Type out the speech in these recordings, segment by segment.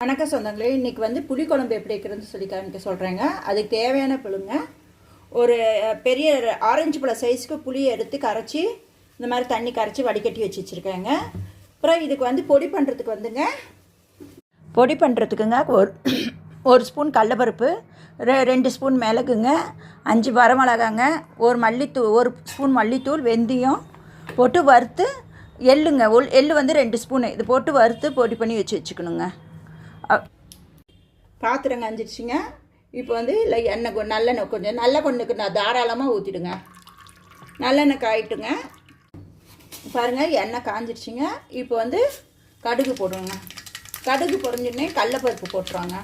வணக்கம் சொந்தங்களே இன்றைக்கி வந்து புளிக்குழம்பு எப்படி வைக்கிறதுன்னு சொல்லி காமிக்க சொல்கிறேங்க அதுக்கு தேவையான புழுங்க ஒரு பெரிய ஆரஞ்சு பழ சைஸ்க்கு புளியை எடுத்து கரைச்சி இந்த மாதிரி தண்ணி கரைச்சி வடிகட்டி வச்சு வச்சுருக்கேங்க. அப்புறம் இதுக்கு வந்து பொடி பண்ணுறதுக்கு வந்துங்க பொடி பண்ணுறதுக்குங்க ஒரு ஒரு ஸ்பூன் கடலப்பருப்பு ரெ ரெண்டு ஸ்பூன் மிளகுங்க அஞ்சு வரமிளகாங்க ஒரு மல்லித்தூள் ஒரு ஸ்பூன் மல்லித்தூள் வெந்தயம் போட்டு வறுத்து எள்ளுங்க உள் எள்ளு வந்து ரெண்டு ஸ்பூனு. இது போட்டு வறுத்து பொடி பண்ணி வச்சு வச்சுக்கணுங்க. பாத்திரம் காஞ்சிடுச்சுங்க இப்போ வந்து இல்லை எண்ணெய் நல்லெண்ணெய் கொஞ்சம் நல்ல கொண்டுக்கு நான் தாராளமாக ஊற்றிடுங்க நல்லெண்ணெய் காயிட்டுங்க. பாருங்கள் எண்ணெய் காஞ்சிடுச்சுங்க இப்போ வந்து கடுகு போடுவோங்க கடுகு பொரிஞ்சுடனே கடலப்பருப்பு போட்டுருவாங்க.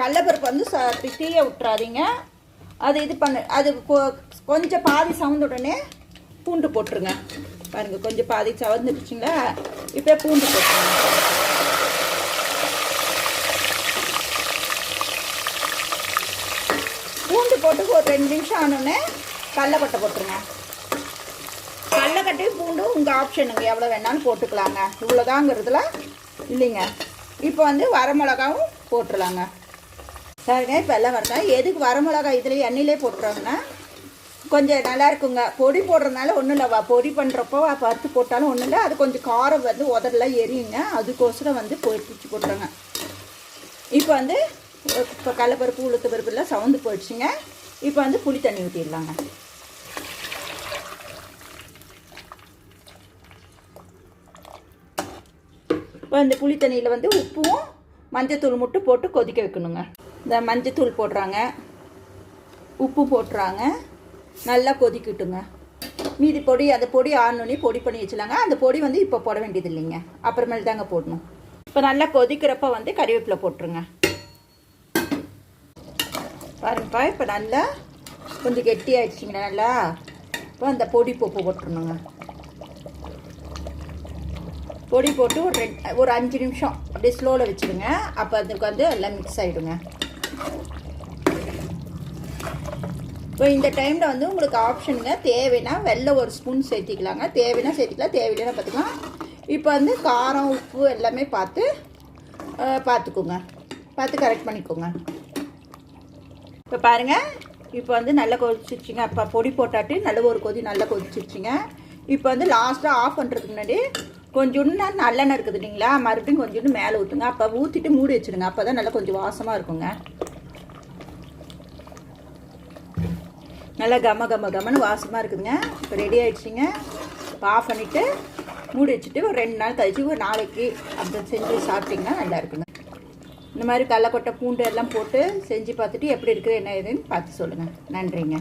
கடலப்பருப்பு வந்து ச தீய விட்டுறாதீங்க. அது இது பண்ணு அது கொ- கொஞ்சம் பாதி சவுந்த உடனே பூண்டு போட்டுருங்க. பாருங்க கொஞ்சம் பாதி சவந்துடுச்சுங்களா இப்போ பூண்டு போட்டுருங்க. பூண்டு போட்டு ஒரு ரெண்டு நிமிஷம் ஆனோடனே கடலக்கொட்டை போட்டுருங்க. கடலக்கட்டையும் பூண்டும் உங்கள் ஆப்ஷனுங்க எவ்வளோ வேணாலும் போட்டுக்கலாங்க. இவ்வளோதாங்கிறதுல இல்லைங்க. இப்போ வந்து வரமிளகாவும் போட்டுடலாங்க பாருங்க இப்போ எல்லாம் வரதா எதுக்கு வரமிளகா இதில் எண்ணெயிலே போட்டுறாங்கன்னா கொஞ்சம் நல்லா இருக்குங்க. பொடி போடுறதுனால ஒன்றும் இல்லை பொடி பண்ணுறப்போ பருத்து போட்டாலும் ஒன்றும் இல்லை. அது கொஞ்சம் காரம் வந்து உதறலாம் எரியுங்க. அதுக்கோசரம் வந்து பிடிச்சி போட்டுறாங்க இப்போ வந்து இப்போ கடலப்பருப்பு உளுத்த பருப்புலாம் சவுந்து போயிடுச்சுங்க. இப்போ வந்து புளி தண்ணி ஊற்றிடலாங்க இப்போ இந்த புளி தண்ணியில் வந்து உப்பும் மஞ்சத்தூள் மட்டும் போட்டு கொதிக்க வைக்கணுங்க. இந்த மஞ்சத்தூள் போடுறாங்க. உப்பு போட்டுறாங்க. நல்லா கொதிக்கட்டுங்க. மீதி பொடி அந்த பொடி ஆனோடனே பொடி பண்ணி வச்சுலாங்க அந்த பொடி வந்து இப்போ போட வேண்டியது இல்லைங்க. அப்புறமேல் தாங்க போடணும். இப்போ நல்லா கொதிக்கிறப்ப வந்து கறிவேப்பிலை போட்டுருங்க. பாருங்கப்பா இப்போ நல்லா கொஞ்சம் கெட்டி ஆயிடுச்சிங்க நல்லா. இப்போ அந்த பொடி பொப்பு போட்டுருணுங்க. பொடி போட்டு ஒரு ரெண்டு ஒரு அஞ்சு நிமிஷம். அப்படியே ஸ்லோவில் வச்சுடுங்க. அப்போ அதுக்கு வந்து எல்லாம் மிக்ஸ் ஆகிடுங்க இப்போ இந்த டைமில் வந்து உங்களுக்கு ஆப்ஷனுங்க தேவைன்னா வெள்ளை ஒரு ஸ்பூன் சேர்த்திக்கலாங்க. தேவைன்னா சேர்த்திக்கலாம் தேவையில்லைனா பார்த்துக்கலாம். இப்போ வந்து காரம் உப்பு எல்லாமே பார்த்து பார்த்துக்கோங்க. பார்த்து கரெக்ட் பண்ணிக்கோங்க. இப்போ பாருங்கள் இப்போ வந்து நல்லா கொதிச்சிருச்சுங்க. அப்போ பொடி போட்டாட்டி நல்ல ஒரு கொதி நல்லா கொதிச்சிருச்சுங்க. இப்போ வந்து லாஸ்ட்டாக ஆஃப் பண்ணுறதுக்கு முன்னாடி கொஞ்சோண்டு நல்லெண்ணெய் இருக்குது இல்லைங்களா? மறுபடியும் கொஞ்சோண்டு மேலே ஊற்றுங்க அப்போ ஊற்றிட்டு மூடி வச்சுடுங்க. அப்போ தான் நல்லா கொஞ்சம் வாசமாக இருக்குங்க. நல்லா கம கம கமன்னு வாசமாக இருக்குதுங்க. இப்போ ரெடி ஆகிடுச்சிங்க ஆஃப் பண்ணிவிட்டு மூடி வச்சுட்டு ஒரு ரெண்டு நாள் கழிச்சு ஒரு நாளைக்கு அப்படி செஞ்சு சாப்பிட்டிங்கன்னா நல்லா இருக்குங்க. இந்த மாதிரி கடலக்கொட்டை பூண்டு எல்லாம் போட்டு செஞ்சு பார்த்துட்டு எப்படி இருக்குது என்ன ஏதுன்னு பார்த்து சொல்லுங்கள் நன்றிங்க.